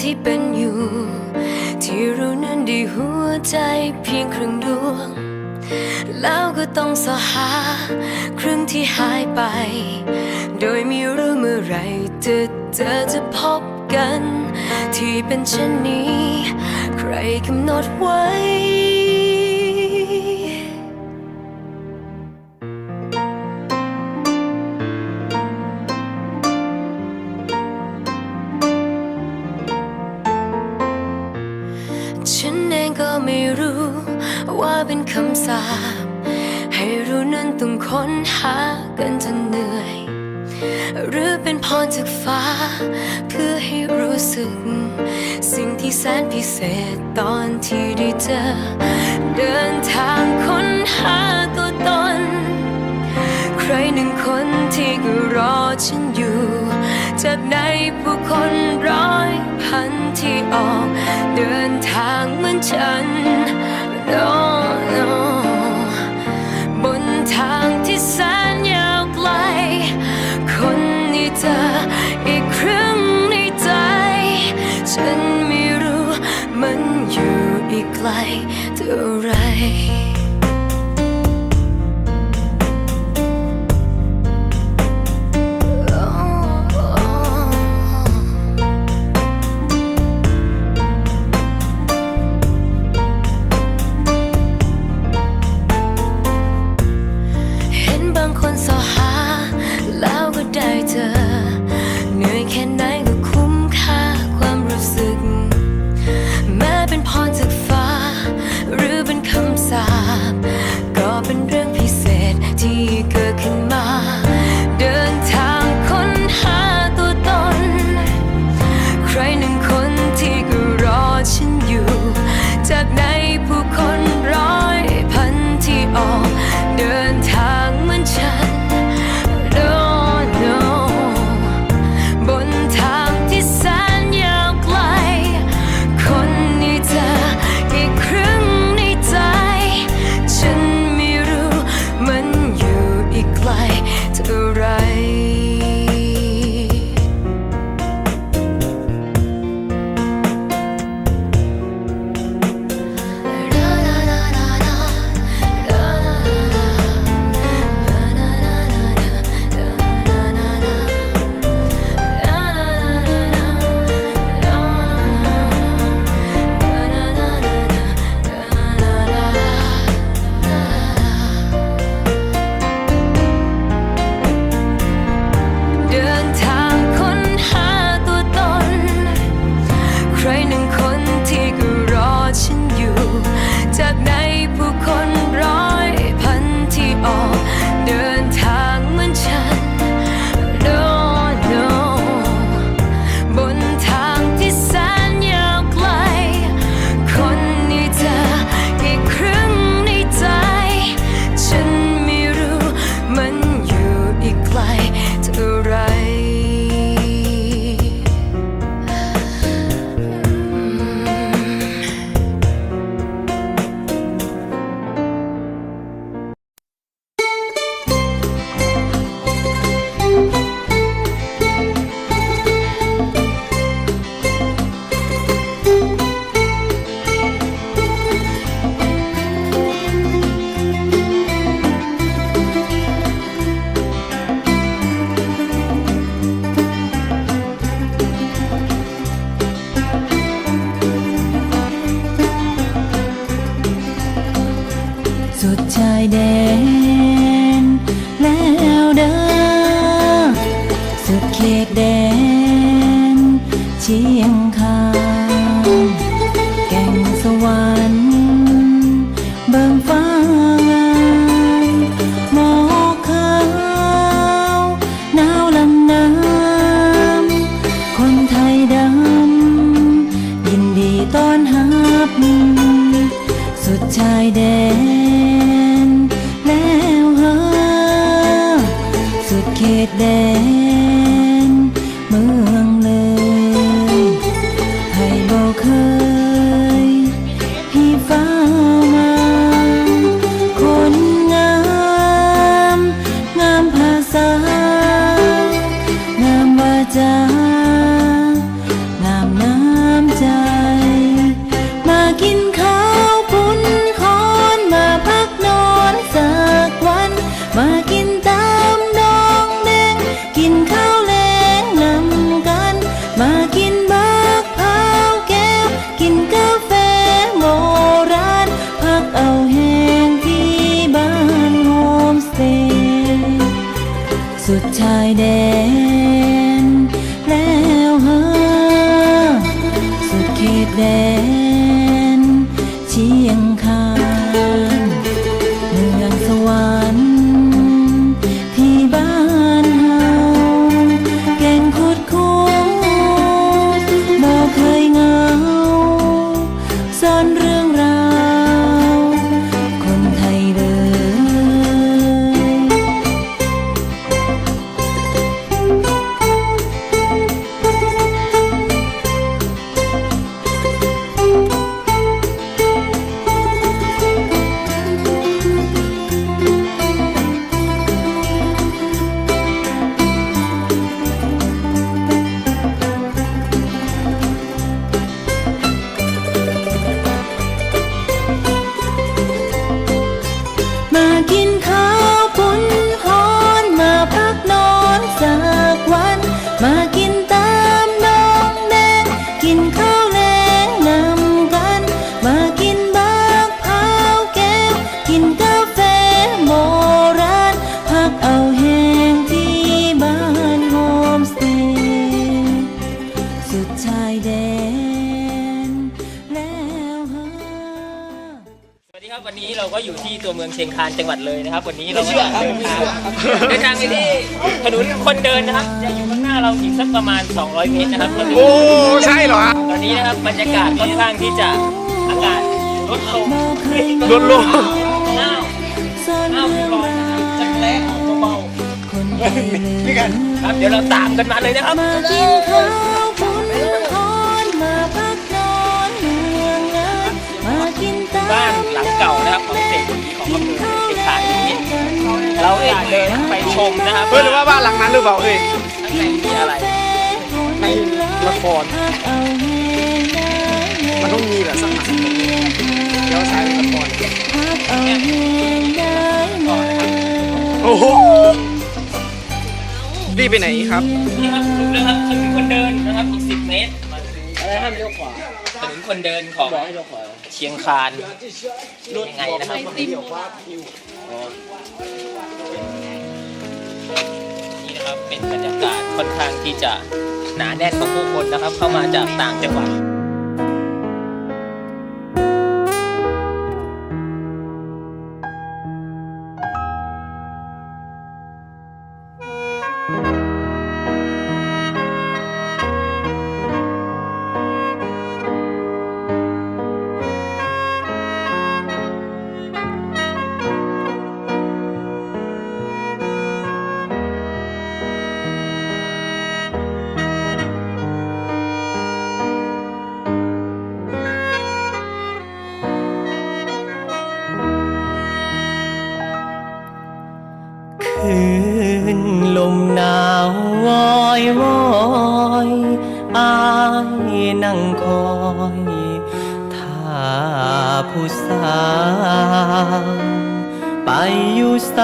ที่เป็นอยู่ ที่รู้นั้นได้หัวใจเพียงครึ่งดวง แล้วก็ต้องสอหาครึ่งที่หายไป โดยไม่รู้เมื่อไรจะเจอจะพบกัน ที่เป็นเช่นนี้ ใครกำหนดไว้ ว่าเป็นคำสาปให้รู้นั้นต้องค้นหากันจนเหนื่อย หรือเป็นพรจากฟ้า เพื่อให้รู้สึก สิ่งที่แสนพิเศษตอนที่ได้เจอ เดินทางค้นหาตัวตน ใครหนึ่งคนที่ก็รอฉันอยู่ จากในผู้คนร้อยพันที่ออก เดินทางเหมือนฉัน no, no บนทางที่แสนยาวไกล คนนี้เธออีกครึ่งในใจ ฉันไม่รู้มันอยู่อีกไกลเท่าไร เขตแดนเชียงคานแก่งสวรรค์เบิ่งฟ้ามหมอกขาวหนาวลำน้ำคนไทยดำยินดีต้อนรับสุดชายแดนแล้วฮอสุดเขตแดน จางามน้ำใจ มากินข้าวปุ้นคอนมาพักนอนสักวัน มากินตามดองแดง กินข้าวแลงนำกัน มากินบักพาแก้ว กินกาแฟโมรานพักเอาแห้งที่บ้านโฮมสเตย์สุดชายแดน ตัวเมืองเชียงคานจังหวัดเลยนะครับ วันนี้เราก็เดินทางเดินทางไปที่ถนนคนเดินนะครับจะอยู่ข้างหน้าเราอีกสักประมาณ 200 เมตรนะครับโอ้ใช่เหรอฮะตอนนี้นะครับบรรยากาศค่อนข้างที่จะอากาศลดลงลดลงหนาวซ่อนหนาวเรื่องร้อนราวจักแร้เบาคนไทยเลยนี่กันๆครับเดี๋ยวเราตามกันมาเลยนะครับมากินข้าวปุ้นฮอนมาพักนอนเมืองงานมากินตามบ้านหลังเก่านะครับข องเศรษฐีของอำเภอเชียงคานนี้เราจะเดินไปชมนะครับเฮ้ยหรือว่าบ้านหลังนั้นหรือเปล่าเอ้ยข้างในมีอะไรในละครมันต้องมีแหละสักหน่อยเดี๋ยวใช้ละครโอ้โหรีบไปไหนครับนี่ครับถูกแล้วครับถนนคนเดินนะครับอีก10เมตรอะไรห้ามเลี้ยวขวาถนนคนเดินของเชีย งคานยังไงนะครับนี่นะครับเป็นบรรยากาศค่อนข้างที่จะหนาแน่นของผู้คนนะครับ เข้ามาจากต่างจังหวัด ผู้สาว ไปอยู่ใส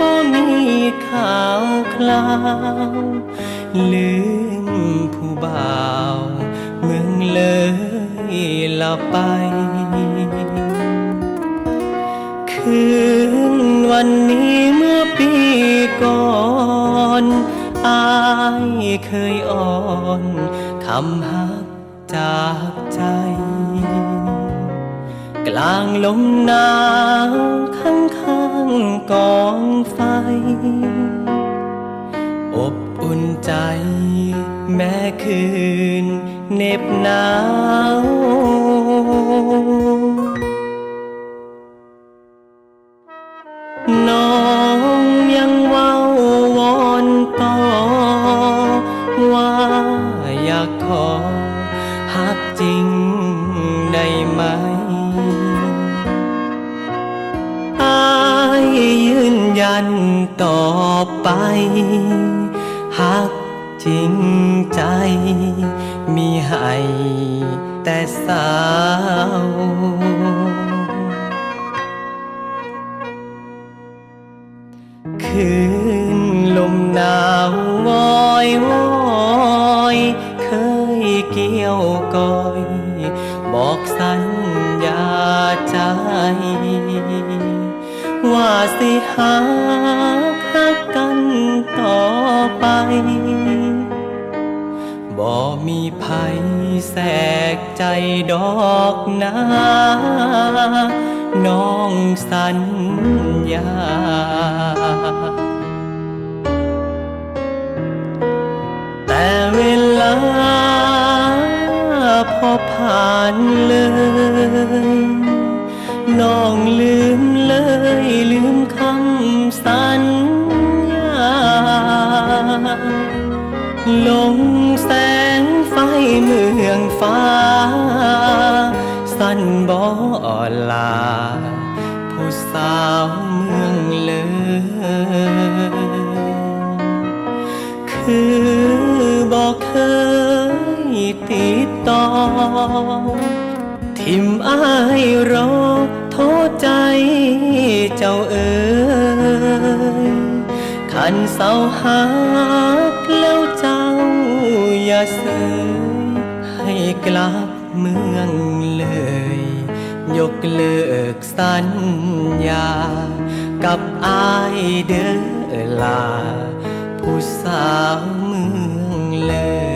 บ่มีข่าวคราวลืมผู้บ่าว เมืองเลยละไป คืนวันนี้เมื่อปีก่อนอายเคยอ่อนคำหักจากใจ กลางลมหนาวข้างข้างๆกองไฟ อบอุ่นใจ แม้คืนเหน็บหนาวันต่อไป หักจริงใจ มีให้แต่สาวคืนลมหนาววอยวอยเคยเกี่ยวกอย บอกสัญญาใจ ว่าสิหาคักกันต่อไป บ่มีภัยแสกใจดอกนาน้องสัญญา แต่เวลาพอผ่านเลย น้องลืมเลยลืมคำสัญญาลงแสงไฟเมืองฟ้า สั้นบ่ลา ผู้สาวเมืองเลยคือบอกเคยติดต่อทิมอายรอ ทษใจเจ้าเอ๋ยขันเศร้าหักแล้วเจ้าอย่าเสยให้กลับเมืองเลย ยกเลิกสัญญา กับอายเด้อลา ผู้สาวเมืองเลย